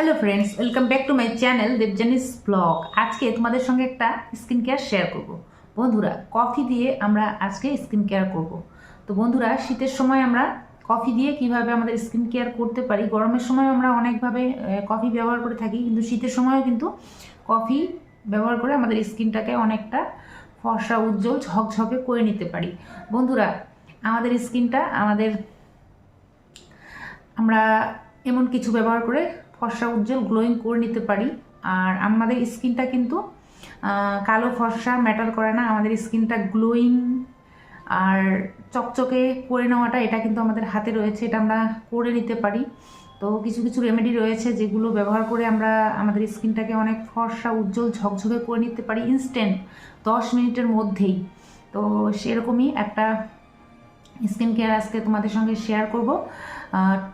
Hello friends welcome back to my channel Debjani's blog আজকে তোমাদের সঙ্গে একটা স্কিন কেয়ার শেয়ার করব। বন্ধুরা কফি দিয়ে আমরা আজকে স্কিন কেয়ার করব। তো বন্ধুরা, শীতের সময় আমরা কফি দিয়ে কীভাবে আমাদের স্কিন কেয়ার করতে পারি? গরমের সময় আমরা অনেকভাবে কফি ব্যবহার করে থাকি। কিন্তু শীতের সময়ও কিন্তু কফি ব্যবহার করে আমাদের স্কিনটাকে অনেকটা ফর্সা, উজ্জ্বল, ঝকঝকে করে নিতে পারি। বন্ধুরা, আমাদের স্কিনটা আমাদের আমরা এমন কিছু ব্যবহার করে ফর্সা উজ্জ্বল গ্লোয়িং করে নিতে পারি। আর আমাদের স্কিনটা কিন্তু কালো ফর্সা ম্যাটার করে না। আমাদের স্কিনটা গ্লোয়িং আর চকচকে করে নেওয়াটা এটা কিন্তু আমাদের হাতে রয়েছে। এটা আমরা করে নিতে পারি। তো কিছু কিছু রেমেডি রয়েছে যেগুলো ব্যবহার করে আমরা আমাদের স্কিনটাকে অনেক ফর্সা, উজ্জ্বল, ঝকঝকে করে নিতে পারি ইনস্ট্যান্ট দশ মিনিটের মধ্যেই। তো সেরকমই একটা স্কিন কেয়ার আজকে তোমাদের সঙ্গে শেয়ার করব।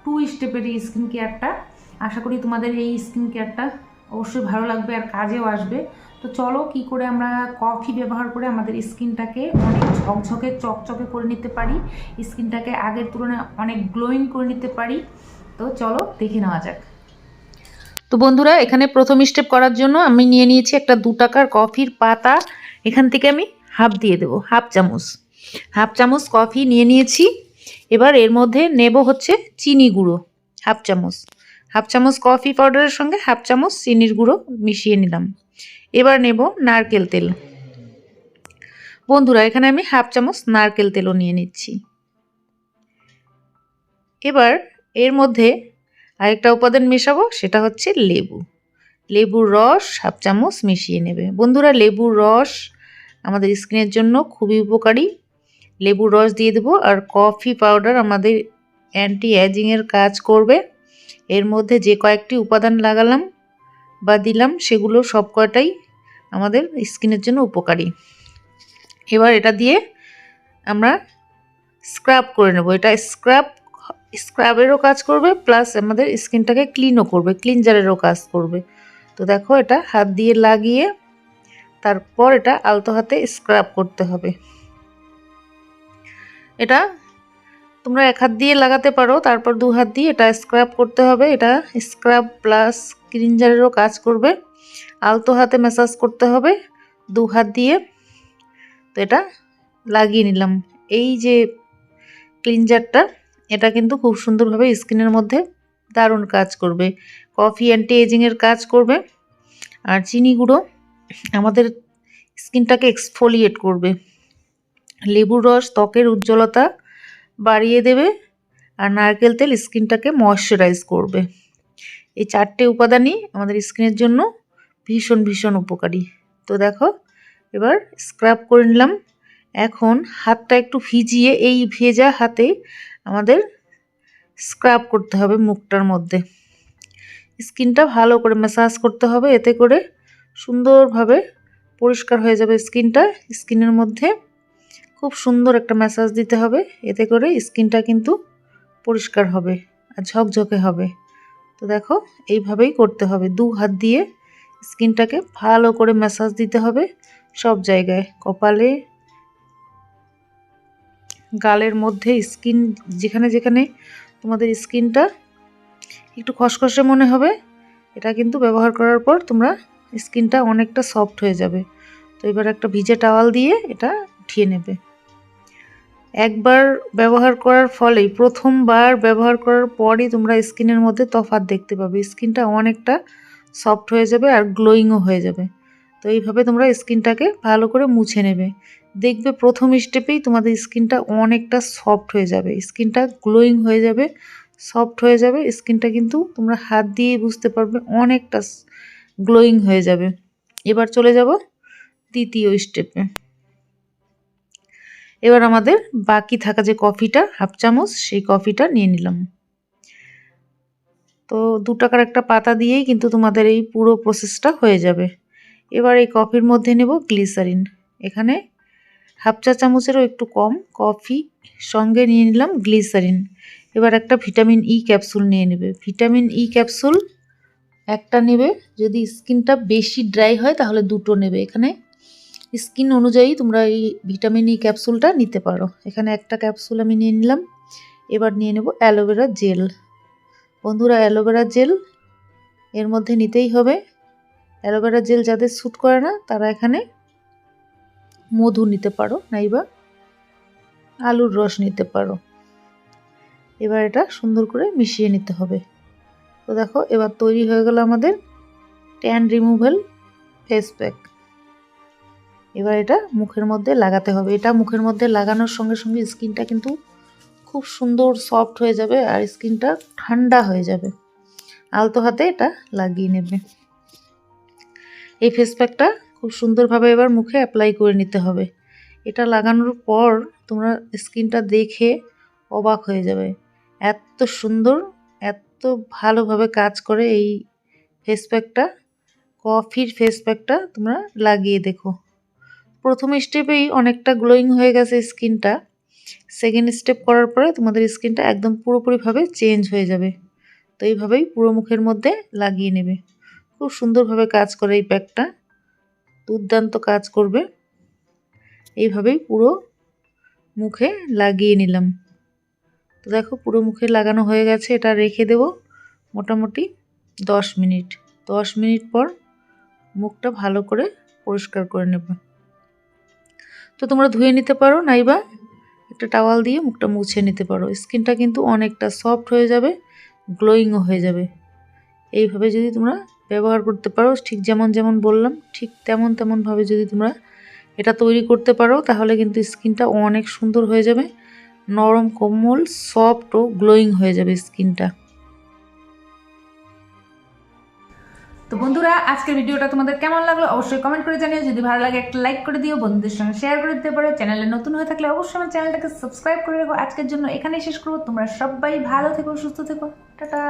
টু স্টেপের স্কিন কেয়ারটা আশা করি তোমাদের এই স্কিন কেয়ারটা অবশ্যই ভালো লাগবে আর কাজেও আসবে। তো চলো কি করে আমরা কফি ব্যবহার করে আমাদের স্কিনটাকে অনেক ঝকঝকে, চকচকে করে নিতে পারি। স্কিনটাকে আগের তুলনায় অনেক গ্লোয়িং করে নিতে পারি। তো চলো দেখে নেওয়া যাক। তো বন্ধুরা, এখানে প্রথম স্টেপ করার জন্য আমি নিয়ে নিয়েছি একটা দু টাকার কফির পাতা। এখান থেকে আমি হাফ দিয়ে দেবো হাফ চামচ। হাফ চামচ কফি নিয়ে নিয়েছি। এবার এর মধ্যে নেব হচ্ছে চিনি গুঁড়ো হাফ চামচ। হাফ চামচ কফি পাউডারের সঙ্গে হাফ চামচ চিনির গুঁড়ো মিশিয়ে নিলাম। এবার নেব নারকেল তেল। বন্ধুরা, এখানে আমি হাফ চামচ নারকেল তেলও নিয়ে নিচ্ছি। এবার এর মধ্যে আরেকটা উপাদান মেশাবো, সেটা হচ্ছে লেবু। লেবুর রস হাফ চামচ মিশিয়ে নেবে। বন্ধুরা, লেবুর রস আমাদের স্কিনের জন্য খুবই উপকারী। লেবুর রস দিয়ে দেবো আর কফি পাউডার আমাদের অ্যান্টি অ্যাজিংয়ের কাজ করবে। এর মধ্যে যে কয়েকটি উপাদান লাগালাম বা দিলাম, সেগুলো সব কয়টাই আমাদের স্কিনের জন্য উপকারী। এবার এটা দিয়ে আমরা স্ক্রাব করে নেব। এটা স্ক্রাব, স্ক্রাবেরও কাজ করবে, প্লাস আমাদের স্কিনটাকে ক্লিনও করবে, ক্লিনজারেরও কাজ করবে। তো দেখো এটা হাত দিয়ে লাগিয়ে তারপর এটা আলতো হাতে স্ক্রাব করতে হবে। এটা তোমরা এক হাত দিয়ে লাগাতে পারো, তারপর দু হাত দিয়ে এটা স্ক্রাব করতে হবে। এটা স্ক্রাব প্লাস ক্লিনজারেরও কাজ করবে। আলতো হাতে ম্যাসাজ করতে হবে দু হাত দিয়ে। তো এটা লাগিয়ে নিলাম। এই যে ক্লিনজারটা এটা কিন্তু খুব সুন্দরভাবে স্কিনের মধ্যে দারুণ কাজ করবে। কফি অ্যান্টি এজিংয়ের কাজ করবে। আর চিনি গুঁড়ো আমাদের স্কিনটাকে এক্সফোলিয়েট করবে। লেবুর রস, ত্বকের উজ্জ্বলতা বাড়িয়ে দেবে আর নারকেল তেল স্কিনটাকে ময়শ্চারাইজ করবে। এই চারটে উপাদানই আমাদের স্কিনের জন্য ভীষণ ভীষণ উপকারী। তো দেখো, এবার স্ক্রাব করে নিলাম। এখন হাতটা একটু ভিজিয়ে এই ভেজা হাতে আমাদের স্ক্রাব করতে হবে মুখটার মধ্যে। স্কিনটা ভালো করে ম্যাসাজ করতে হবে, এতে করে সুন্দরভাবে পরিষ্কার হয়ে যাবে স্কিনটা। স্কিনের মধ্যে খুব সুন্দর একটা ম্যাসাজ দিতে হবে। এতে করে স্কিনটা কিন্তু পরিষ্কার হবে আর ঝকঝকে হবে। তো দেখো, এইভাবেই করতে হবে। দু হাত দিয়ে স্কিনটাকে ভালো করে ম্যাসাজ দিতে হবে সব জায়গায়। কপালে, গালের মধ্যে স্কিন, যেখানে যেখানে তোমাদের স্কিনটা একটু খসখসে মনে হবে, এটা কিন্তু ব্যবহার করার পর তোমরা স্কিনটা অনেকটা সফট হয়ে যাবে। তো এবার একটা ভিজে টাওয়াল দিয়ে এটা উঠিয়ে নেবে। একবার ব্যবহার করার ফলেই, প্রথমবার ব্যবহার করার পরই তোমরা স্কিনের মধ্যে তফাৎ দেখতে পাবে। স্কিনটা অনেকটা সফট হয়ে যাবে আর গ্লোয়িংও হয়ে যাবে। তো এইভাবে তোমরা স্কিনটাকে ভালো করে মুছে নেবে। দেখবে প্রথম স্টেপেই তোমাদের স্কিনটা অনেকটা সফট হয়ে যাবে। স্কিনটা গ্লোয়িং হয়ে যাবে, সফট হয়ে যাবে। স্কিনটা কিন্তু তোমরা হাত দিয়েই বুঝতে পারবে অনেকটা গ্লোয়িং হয়ে যাবে। এবার চলে যাব দ্বিতীয় স্টেপে। এবার আমাদের বাকি থাকা যে কফিটা, হাফ চামচ, সেই কফিটা নিয়ে নিলাম। তো দু টাকার একটা পাতা দিয়েই কিন্তু তোমাদের এই পুরো প্রসেসটা হয়ে যাবে। এবার এই কফির মধ্যে নেব গ্লিসারিন এখানে হাফ চা চামচেরও একটু কম কফি সঙ্গে নিয়ে নিলাম গ্লিসারিন এবার একটা ভিটামিন ই ক্যাপসুল নিয়ে নেবে। ভিটামিন ই ক্যাপসুল একটা নেবে, যদি স্কিনটা বেশি ড্রাই হয় তাহলে দুটো নেবে। এখানে স্কিন অনুযায়ী তোমরা এই ভিটামিন ই ক্যাপসুলটা নিতে পারো। এখানে একটা ক্যাপসুল আমি নিয়ে নিলাম। এবার নিয়ে নেব অ্যালোভেরা জেল। বন্ধুরা, অ্যালোভেরা জেল এর মধ্যে নিতেই হবে। অ্যালোভেরা জেল যাদের স্যুট করে না, তারা এখানে মধু নিতে পারো, নাইবা আলুর রস নিতে পারো। এবার এটা সুন্দর করে মিশিয়ে নিতে হবে। তো দেখো, এবার তৈরি হয়ে গেল আমাদের ট্যান রিমুভাল ফেস প্যাক এবার এটা মুখের মধ্যে লাগাতে হবে। এটা মুখের মধ্যে লাগানোর সঙ্গে সঙ্গে স্কিনটা কিন্তু খুব সুন্দর সফট হয়ে যাবে আর স্কিনটা ঠান্ডা হয়ে যাবে। আলতো হাতে এটা লাগিয়ে নেবে। এই ফেস প্যাকটা খুব সুন্দরভাবে এবার মুখে অ্যাপ্লাই করে নিতে হবে। এটা লাগানোর পর তোমরা স্কিনটা দেখে অবাক হয়ে যাবে। এত সুন্দর, এত ভালোভাবে কাজ করে এই ফেস প্যাকটা কফির ফেস প্যাকটা তোমরা লাগিয়ে দেখো। প্রথম স্টেপেই অনেকটা গ্লোয়িং হয়ে গেছে স্কিনটা সেকেন্ড স্টেপ করার পরে তোমাদের স্কিনটা একদম পুরোপুরিভাবে চেঞ্জ হয়ে যাবে। তো এইভাবেই পুরো মুখের মধ্যে লাগিয়ে নেবে। খুব সুন্দরভাবে কাজ করে এই প্যাকটা দুর্দান্ত কাজ করবে। এইভাবেই পুরো মুখে লাগিয়ে নিলাম। তো দেখো পুরো মুখে লাগানো হয়ে গেছে, এটা রেখে দেব মোটামুটি দশ মিনিট। দশ মিনিট পর মুখটা ভালো করে পরিষ্কার করে নেবে। তো তোমরা ধুয়ে নিতে পারো, নাইবা একটা টাওয়াল দিয়ে মুখটা মুছে নিতে পারো। স্কিনটা কিন্তু অনেকটা সফট হয়ে যাবে গ্লোয়িংও হয়ে যাবে। এইভাবে যদি তোমরা ব্যবহার করতে পারো, ঠিক যেমন যেমন বললাম, ঠিক তেমন তেমনভাবে যদি তোমরা এটা তৈরি করতে পারো, তাহলে কিন্তু স্কিনটা অনেক সুন্দর হয়ে যাবে, নরম, কোমল, সফট ও গ্লোয়িং হয়ে যাবে স্কিনটা। তো বন্ধুরা, আজকের ভিডিওটা তোমাদের কেমন লাগল অবশ্যই কমেন্ট করে জানিও। যদি ভালো লাগে, একটা লাইক করে দিও, বন্ধুদের সঙ্গে শেয়ার করে দিতে পারো। চ্যানেলে নতুন হয়ে থাকলে অবশ্যই আমার চ্যানেলটাকে সাবস্ক্রাইব করে রাখো। আজকের জন্য এখানেই শেষ করব। তোমরা সবাই ভালো থেকো, সুস্থ থেকো। টাটা।